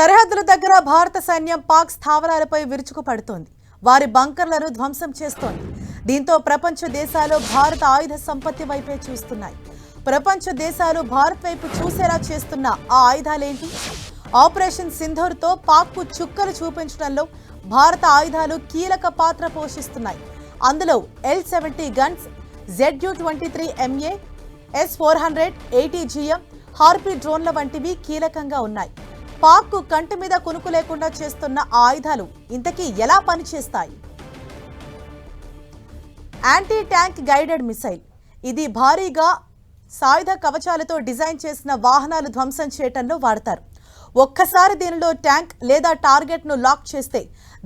సరిహద్దుల దగ్గర భారత సైన్యం పాక్ స్థావరాలపై విరుచుకుపడుతోంది. వారి బంకర్లను ధ్వంసం చేస్తోంది. దీంతో ప్రపంచ దేశాలు భారత ఆయుధ సంపత్తి వైపే చూస్తున్నాయి. ప్రపంచ దేశాలు భారత్ వైపు చూసేలా చేస్తున్న ఆ ఆయుధాలేంటి? ఆపరేషన్ సింధూర్తో పాక్కు చుక్కలు చూపించడంలో భారత ఆయుధాలు కీలక పాత్ర పోషిస్తున్నాయి. అందులో L seventy guns ZU twenty three MA S four hundred eighty GM Harpy డ్రోన్ల వంటివి కీలకంగా ఉన్నాయి. పాక్కు కంటి మీద కునుకు లేకుండా చేస్తున్న ఆయుధాలు ఇంతకీ ఎలా పనిచేస్తాయి? Anti tank guided missile. ఇది భారీగా సాయుధ కవచాలతో డిజైన్ చేసిన వాహనాలు ధ్వంసం చేయటంలో వాడతారు. ఒక్కసారి దీనిలో ట్యాంక్ లేదా టార్గెట్ను లాక్ చేస్తే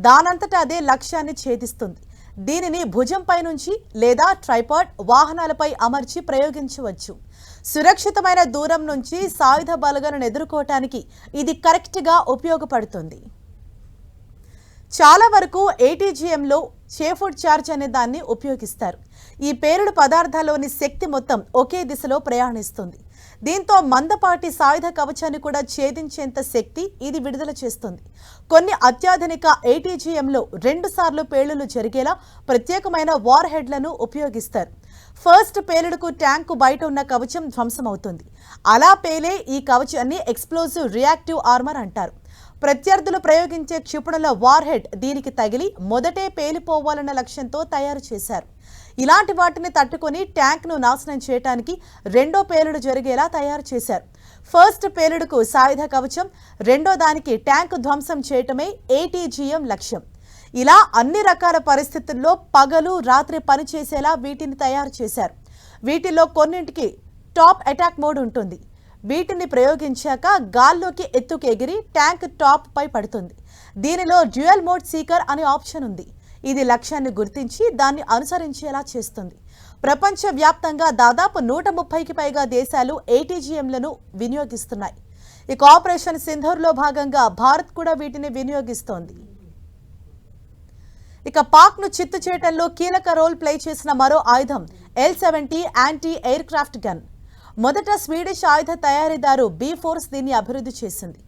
దానంతటా అదే లక్ష్యాన్ని ఛేదిస్తుంది. దీనిని భుజంపై నుంచి లేదా ట్రైపాడ్ వాహనాలపై అమర్చి ప్రయోగించవచ్చు. సురక్షితమైన దూరం నుంచి సాయుధ బలగాలను ఎదుర్కోవటానికి ఇది కరెక్ట్గా ఉపయోగపడుతుంది. చాలా వరకు ఏటీజీఎంలో చేఫుడ్ చార్జ్ అనే దాన్ని ఉపయోగిస్తారు. ఈ పేరుడు పదార్థాల్లోని శక్తి మొత్తం ఒకే దిశలో ప్రయాణిస్తుంది. దీంతో మందపాటి సాయుధ కవచాన్ని కూడా ఛేదించేంత శక్తి ఇది విడుదల చేస్తుంది. కొన్ని అత్యాధునిక ఏటీజీఎంలో రెండుసార్లు పేలుళ్ళు జరిగేలా ప్రత్యేకమైన వార్ హెడ్లను ఉపయోగిస్తారు. ఫస్ట్ పేలుడుకు ట్యాంకు బయట ఉన్న కవచం ధ్వంసమవుతుంది. అలా పేలే ఈ కవచాన్ని ఎక్స్ప్లోజివ్ రియాక్టివ్ ఆర్మర్ అంటారు. ప్రత్యర్థులు ప్రయోగించే క్షిపణుల వార్ హెడ్ దీనికి తగిలి మొదటే పేలిపోవాలన్న లక్ష్యంతో తయారు చేశారు. ఇలాంటి వాటిని తట్టుకొని ట్యాంక్ను నాశనం చేయడానికి రెండో పేలుడు జరిగేలా తయారు చేశారు. ఫస్ట్ పేలుడుకు సాయుధ కవచం రెండో దానికి ట్యాంక్ ధ్వంసం చేయటమే ఏటీజీఎం లక్ష్యం. ఇలా అన్ని రకాల పరిస్థితుల్లో పగలు రాత్రి పనిచేసేలా వీటిని తయారు చేశారు. వీటిలో కొన్నింటికి టాప్ అటాక్ మోడ్ ఉంటుంది. వీటిని ప్రయోగించాక గాల్లోకి ఎత్తుకు ఎగిరి ట్యాంక్ టాప్ పై పడుతుంది. దీనిలో డ్యూయల్ మోడ్ సీకర్ అనే ఆప్షన్ ఉంది. ఇది లక్ష్యాన్ని గుర్తించి దాన్ని అనుసరించేలా చేస్తుంది. ప్రపంచవ్యాప్తంగా దాదాపు నూట ముప్పైకి పైగా దేశాలు ఏటీజీఎంలను వినియోగిస్తున్నాయి. ఈ ఆపరేషన్ సింధూర్లో భాగంగా భారత్ కూడా వీటిని వినియోగిస్తోంది. ఇక పాక్ను చిత్తు చేయటంలో కీలక రోల్ ప్లే చేసిన మరో ఆయుధం L seventy anti air craft gun మొదట స్వీడిష్ ఆయుధ తయారీదారు బీ ఫోర్స్ దీన్ని అభివృద్ధి చేసింది.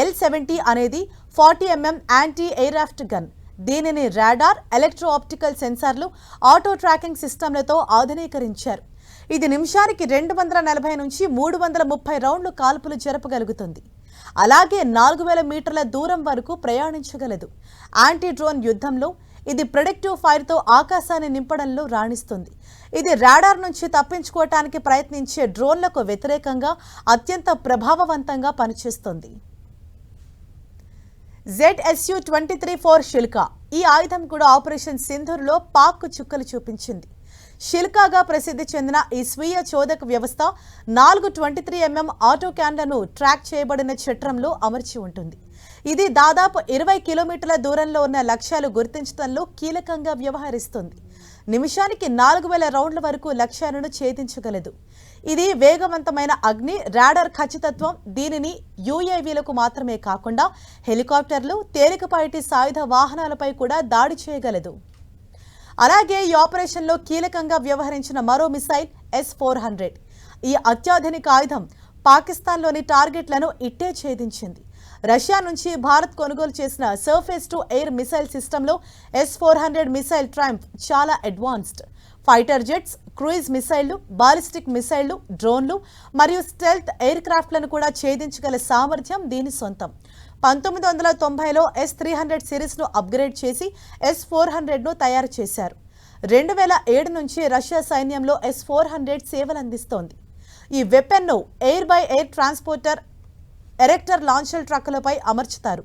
ఎల్ సెవెంటీ అనేది forty mm anti aircraft gun దీనిని రాడార్ ఎలక్ట్రో ఆప్టికల్ సెన్సార్లు ఆటో ట్రాకింగ్ సిస్టంలతో ఆధునీకరించారు. ఇది నిమిషానికి రెండు వందల నలభై నుంచి మూడు వందల ముప్పై రౌండ్లు కాల్పులు జరపగలుగుతుంది. అలాగే నాలుగు వేల మీటర్ల దూరం వరకు ప్రయాణించగలదు. యాంటీ డ్రోన్ యుద్ధంలో ఇది ప్రొడక్టివ్ ఫైర్తో ఆకాశాన్ని నింపడంలో రాణిస్తుంది. ఇది రాడార్ నుంచి తప్పించుకోవటానికి ప్రయత్నించే డ్రోన్లకు వ్యతిరేకంగా అత్యంత ప్రభావవంతంగా పనిచేస్తుంది. ZSU twenty three four Shilka ఈ ఆయుధం కూడా ఆపరేషన్ సింధూర్లో పాక్ చుక్కలు చూపించింది. షిల్కాగా ప్రసిద్ధి చెందిన ఈ స్వీయ చోదక వ్యవస్థ నాలుగు ట్వంటీ త్రీ ఎంఎం ఆటో క్యాన్లను ట్రాక్ చేయబడిన చట్రంలో అమర్చి ఉంటుంది. ఇది దాదాపు ఇరవై కిలోమీటర్ల దూరంలో ఉన్న లక్ష్యాలు గుర్తించడంలో కీలకంగా వ్యవహరిస్తుంది. నిమిషానికి నాలుగు వేల రౌండ్ల వరకు లక్ష్యాలను ఛేదించగలదు. ఇది వేగవంతమైన అగ్ని రాడర్ ఖచ్చితత్వం దీనిని యూఏవీలకు మాత్రమే కాకుండా హెలికాప్టర్లు తేలికపాటి సాయుధ వాహనాలపై కూడా దాడి చేయగలదు. అలాగే ఈ ఆపరేషన్లో కీలకంగా వ్యవహరించిన మరో మిసైల్ ఎస్ ఫోర్ హండ్రెడ్ ఈ అత్యాధునిక ఆయుధం పాకిస్తాన్లోని టార్గెట్లను ఇట్టే ఛేదించింది. రష్యా నుంచి భారత్ కొనుగోలు చేసిన సర్ఫేస్ టు ఎయిర్ మిసైల్ సిస్టంలో S four hundred missile Triumf చాలా అడ్వాన్స్డ్ ఫైటర్ జెట్స్ క్రూయిజ్ మిసైళ్ళు బాలిస్టిక్ మిసైళ్ళు డ్రోన్లు మరియు స్టెల్త్ ఎయిర్ క్రాఫ్ట్లను కూడా ఛేదించగల సామర్థ్యం దీని సొంతం. పంతొమ్మిది వందల తొంభైలో ఎస్ త్రీ హండ్రెడ్ సిరీస్ను అప్గ్రేడ్ చేసి ఎస్ ఫోర్ హండ్రెడ్ను తయారు చేశారు. రెండు వేల ఏడు నుంచి రష్యా సైన్యంలో ఎస్ ఫోర్ హండ్రెడ్ సేవలు అందిస్తోంది. ఈ వెపెన్ను air by air transporter erector launcher ట్రక్కులపై అమర్చుతారు.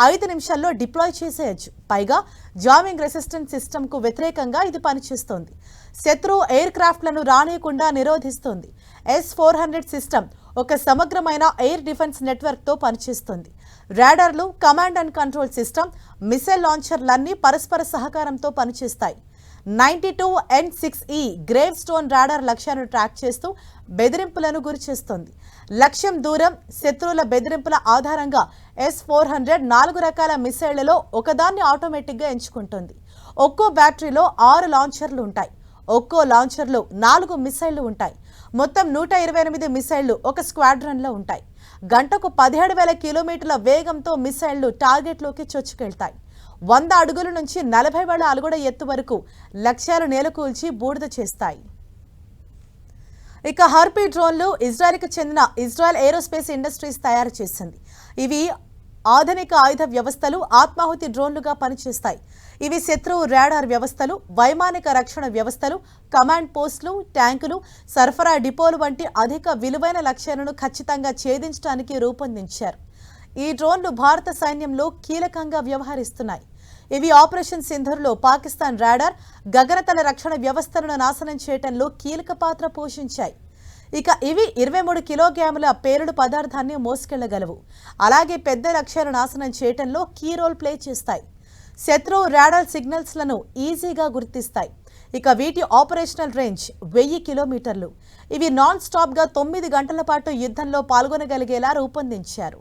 ఐదు నిమిషాల్లో డిప్లాయ్ చేసేయచ్చు. పైగా జామింగ్ రెసిస్టెంట్ సిస్టమ్కు వ్యతిరేకంగా ఇది పనిచేస్తోంది. శత్రు ఎయిర్ క్రాఫ్ట్లను రానియకుండా నిరోధిస్తుంది. ఎస్ ఫోర్ హండ్రెడ్ సిస్టమ్ ఒక సమగ్రమైన ఎయిర్ డిఫెన్స్ నెట్వర్క్తో పనిచేస్తుంది. రాడార్లు command and control system missile లాంచర్లన్నీ పరస్పర సహకారంతో పనిచేస్తాయి. Ninety two N six E grave stone radar లక్ష్యాన్ని ట్రాక్ చేస్తూ బెదిరింపులను గురిచేస్తోంది లక్ష్యం దూరం శత్రువుల బెదిరింపుల ఆధారంగా ఎస్ ఫోర్ హండ్రెడ్ నాలుగు రకాల మిసైళ్ళలో ఒకదాన్ని ఆటోమేటిక్గా ఎంచుకుంటుంది. ఒక్కో బ్యాటరీలో ఆరు లాంచర్లు ఉంటాయి. ఒక్కో లాంచర్లో నాలుగు మిసైళ్ళు ఉంటాయి. మొత్తం నూట ఇరవై ఎనిమిది మిసైళ్ళు ఒక స్క్వాడ్రన్లో ఉంటాయి. గంటకు పదిహేడు వేల కిలోమీటర్ల వేగంతో మిసైళ్ళు టార్గెట్లోకి చొచ్చుకెళ్తాయి. వంద అడుగుల నుంచి నలభై వేల అలుగుడ ఎత్తు వరకు లక్ష్యాలు నేలకూల్చి బూడిద చేస్తాయి. ఇక హర్పీ డ్రోన్లు ఇజ్రాయెల్కి చెందిన ఇజ్రాయెల్ ఏరోస్పేస్ ఇండస్ట్రీస్ తయారు చేసింది. ఇవి ఆధునిక ఆయుధ వ్యవస్థలు ఆత్మాహుతి డ్రోన్లుగా పనిచేస్తాయి. ఇవి శత్రువు రాడార్ వ్యవస్థలు వైమానిక రక్షణ వ్యవస్థలు కమాండ్ పోస్టులు ట్యాంకులు సరఫరా డిపోలు వంటి అధిక విలువైన లక్ష్యాలను ఖచ్చితంగా ఛేదించడానికి రూపొందించారు. ఈ డ్రోన్లు భారత సైన్యంలో కీలకంగా వ్యవహరిస్తున్నాయి. ఇవి ఆపరేషన్ సింధర్లో పాకిస్తాన్ రాడార్ గగనతల రక్షణ వ్యవస్థలను నాశనం చేయటంలో కీలక పాత్ర పోషించాయి. ఇక ఇవి ఇరవై మూడు కిలోగ్రాముల పేలుడు పదార్థాన్ని మోసుకెళ్ళగలవు. అలాగే పెద్ద లక్ష్యాలు నాశనం చేయటంలో కీ రోల్ ప్లే చేస్తాయి. శత్రువు రాడార్ సిగ్నల్స్లను ఈజీగా గుర్తిస్తాయి. ఇక వీటి ఆపరేషనల్ రేంజ్ వెయ్యి కిలోమీటర్లు. ఇవి నాన్ స్టాప్గా తొమ్మిది గంటల పాటు యుద్ధంలో పాల్గొనగలిగేలా రూపొందించారు.